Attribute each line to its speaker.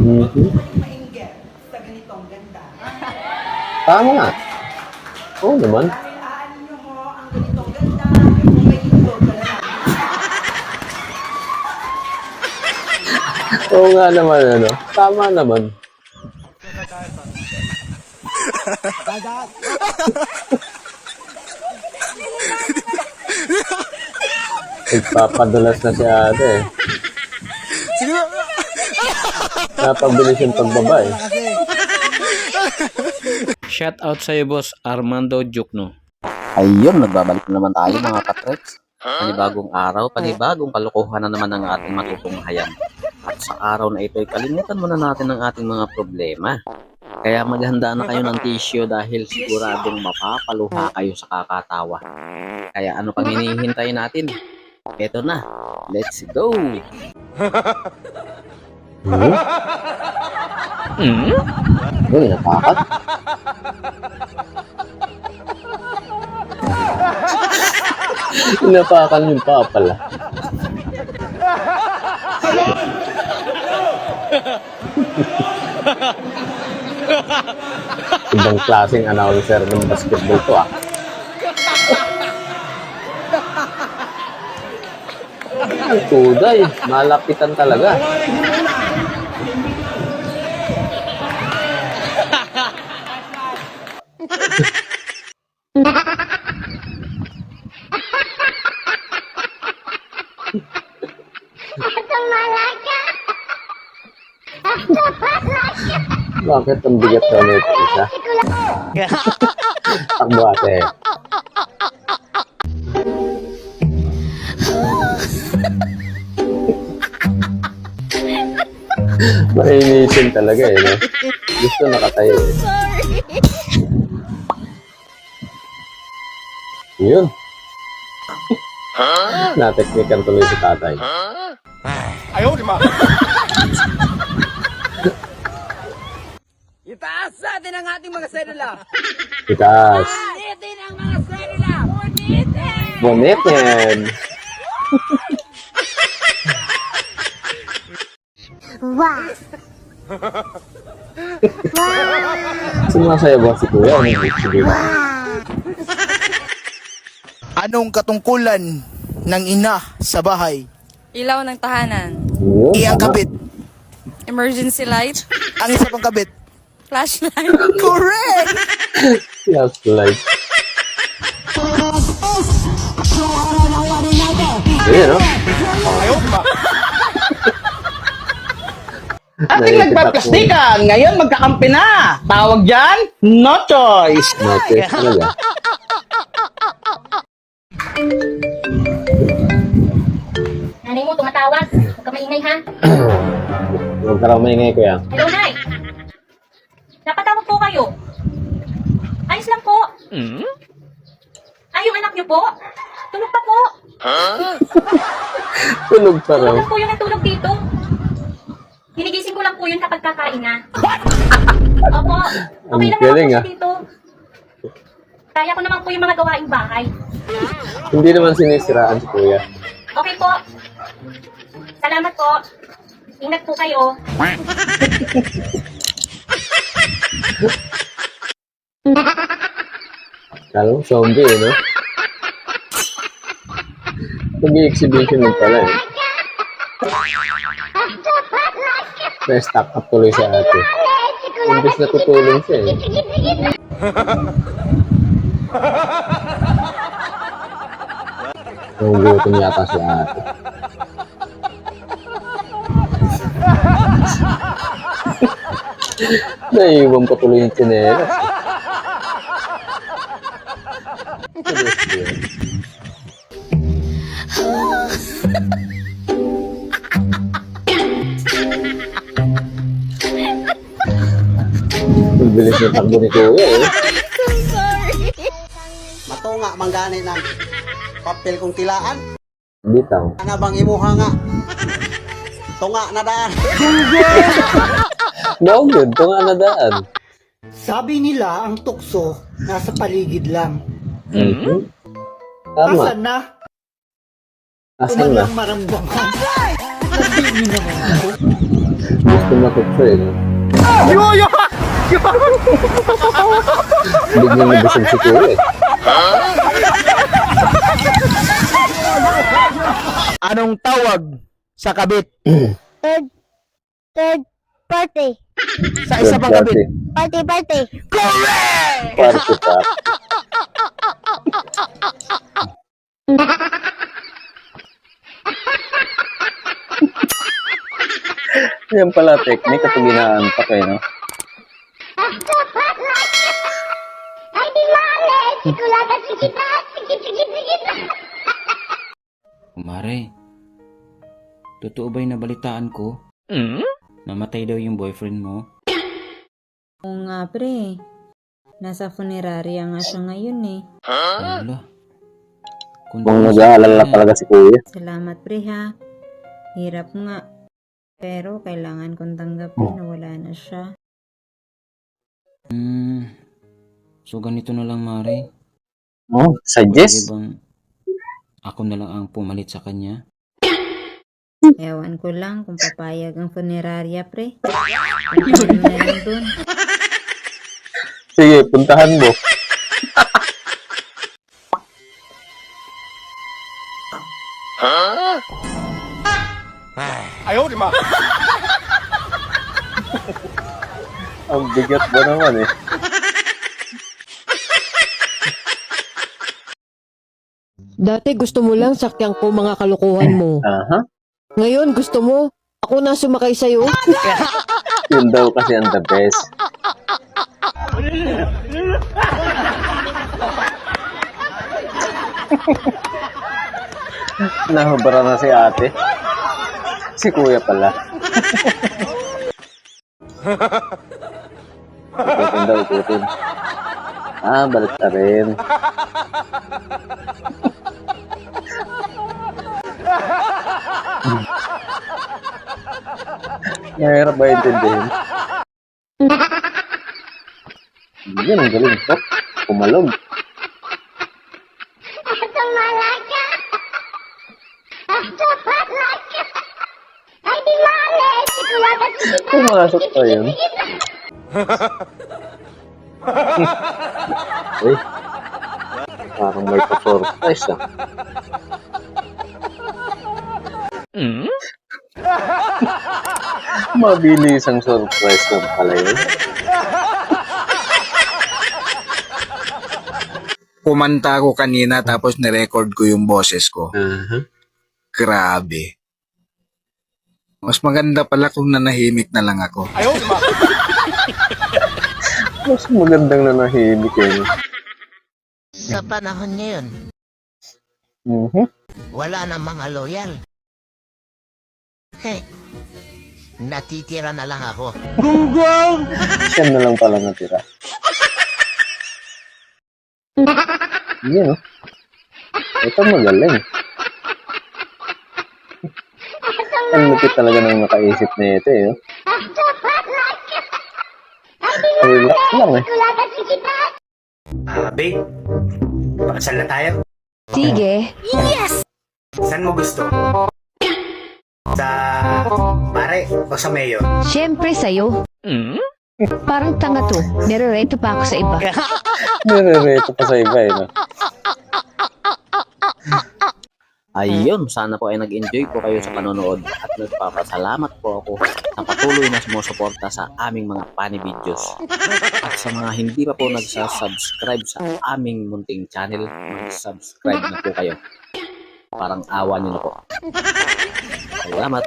Speaker 1: Mhm.
Speaker 2: mainggit sa ganitong ganda.
Speaker 1: Tama nga. Oo naman.
Speaker 2: Dahil aanin mo ang ganitong ganda, kung may itlog ka na.
Speaker 1: Oo nga naman, ano. Tama naman. Nagpapadulas na si ate eh. Napabilis yung pagbaba eh.
Speaker 3: Shout out sa iyo, boss Armando Jukno.
Speaker 4: Ayun, nagbabalik na naman tayo mga katreks. Panibagong araw, panibagong kalokohan na naman ang ating matutunghayan. At sa araw na ito, ay kalimutan muna natin ang ating mga problema. Kaya maghanda na kayo ng tissue dahil siguradong mapapaluha kayo sa kakatawa. Kaya ano pang hinihintay natin? Eto na, let's go!
Speaker 1: Hmm?
Speaker 3: Hmm?
Speaker 1: Uy, natakot. Inapakan yung pa pala. Ibang klaseng announcer ng basketball to ah. Ang tuday, malapitan talaga. Bakit ang bigat daw nito isa? Takbo ate. Mainitin talaga eh. No? Gusto nakatayo eh. Yun. Nateknikan tuloy si tatay.
Speaker 2: Itaas natin ang ating mga sedula.
Speaker 1: Itaas.
Speaker 2: Natin ang mga sedula. Unitin!
Speaker 1: Bonitin. Sumasaya ba si Kuya? Ano yung sige ba?
Speaker 5: Anong katungkulan ng ina sa bahay?
Speaker 6: Ilaw ng tahanan.
Speaker 1: Yun,
Speaker 5: Iyang
Speaker 1: tama.
Speaker 5: kabit.
Speaker 6: Emergency light.
Speaker 5: Ang isa pang kabit.
Speaker 6: Flashlight.
Speaker 5: Correct!
Speaker 1: Flashlight. Ayan, no?
Speaker 7: Ating
Speaker 1: Naiipitak
Speaker 7: nagpaplastikan, ngayon magkakampi na. Tawag dyan, no choice.
Speaker 1: Okay, talaga.
Speaker 8: Nanay mo, tumatawag. Maingay, ha?
Speaker 1: Huwag ka raw maingay, Kuya.
Speaker 8: Hello, Nay. Napatawag po kayo. Ayos lang po.
Speaker 3: Hmm?
Speaker 8: Ay, yung anak niyo po. Tulog pa po.
Speaker 1: Tulog pa raw.
Speaker 8: Tulog po yun ang tulog dito. Hinigising ko lang po yun kapag kakain na. Opo. Okay
Speaker 1: Ang
Speaker 8: lang naman po
Speaker 1: ah.
Speaker 8: dito. Kaya ko naman po yung mga gawaing bahay.
Speaker 1: Hindi naman sinisiraan si Kuya.
Speaker 8: Okay po. Salamat po. Ingat po kayo.
Speaker 1: Kala zombie, eh, no? Pag-exhibition lang pala, eh. Na-stack up tuloy sa ate. Imbes na tutulong siya, eh. Ang gutom yata si ate. Naiiwan pa tuloy yung tsinelas. Ang bilis ng takbo ni Kuya eh.
Speaker 9: Matunga manggani ng papel kong tilaan.
Speaker 1: Bitaw.
Speaker 9: Ana bang imuha nga? Tunga na daan.
Speaker 1: No, good. Ito nga nadaan.
Speaker 7: Sabi nila ang tukso nasa paligid lang.
Speaker 1: Mhm. Tama.
Speaker 7: Asan na?
Speaker 1: Asan na?
Speaker 7: lang maramdaman. Nandito
Speaker 1: Gusto matutso eh. No? Biglang nabusog si Kuya eh.
Speaker 5: Anong tawag sa kabit?
Speaker 10: Third, third party.
Speaker 5: Sa isa pang kabit.
Speaker 10: Party, party.
Speaker 1: Party pa.
Speaker 4: Yan pala technique at ginaantak eh, no?
Speaker 11: Mare, totoo ba yung nabalitaan ko?
Speaker 3: Hmm?
Speaker 11: Namatay daw yung boyfriend mo?
Speaker 6: Oo nga, pre. Nasa funeraria nga siya ngayon eh.
Speaker 11: Wala. Kung
Speaker 1: Kung nag-aalala talaga si Kuya.
Speaker 6: Salamat, pre, ha. Hirap nga. Pero kailangan kong tanggapin na wala na siya.
Speaker 11: Hmm. So ganito na lang, Mare.
Speaker 1: Oh,
Speaker 11: Pwede
Speaker 1: suggest?
Speaker 11: bang ako na lang ang pumalit sa kanya?
Speaker 6: Ewan ko lang kung papayag ang funeraria, pre. Puntahan mo na lang dun.
Speaker 1: Sige, puntahan mo. Ang bigat ba naman eh.
Speaker 10: Dati gusto mo lang sakyan ko mga kalokohan mo.
Speaker 1: Aha.
Speaker 10: Ngayon gusto mo, ako na sumakay sa'yo.
Speaker 1: Yun daw kasi ang the best. Nahubara na si ate. Si kuya pala. ikutin daw, ikutin. Ah, balik ka rin. Mahirap ba intindihin? Yan, ang galing ko. Pumalog. Pumasok pa yun. Uy. Parang may pa-surprise ah.
Speaker 3: Hmm?
Speaker 1: Mabilis ang surprise lang pala yun.
Speaker 5: Kumanta ako kanina tapos nirecord ko yung boses ko.
Speaker 1: Aha.
Speaker 5: Grabe. Mas maganda pala kung nanahimik na lang ako.
Speaker 1: Mas magandang nanahimik yun.
Speaker 9: Sa panahon ngayon,
Speaker 1: Mhm.
Speaker 9: wala na mga loyal. Hey, natitira na lang ako.
Speaker 1: Siya na lang pala natira. Yan oh. Ito magaling. Ang lupit talaga ng nakaisip na ito eh. oh. Relax lang eh.
Speaker 7: Ah, babe. Pakasal na tayo.
Speaker 10: Sige.
Speaker 7: Saan mo gusto? Sa pare o sa mayo?
Speaker 10: Siyempre sa'yo.
Speaker 3: Hmm?
Speaker 10: Parang tanga to. Nire-reto pa ako sa iba.
Speaker 1: Nire-reto pa sa iba eh. No?
Speaker 4: Ayun, sana po ay nag-enjoy po kayo sa panonood at nagpapasalamat po ako sa patuloy na sumusuporta sa aming mga funny videos. At sa mga hindi pa po nagsasubscribe sa aming munting channel, mag-subscribe na po kayo. Parang awa niyo na po. Salamat!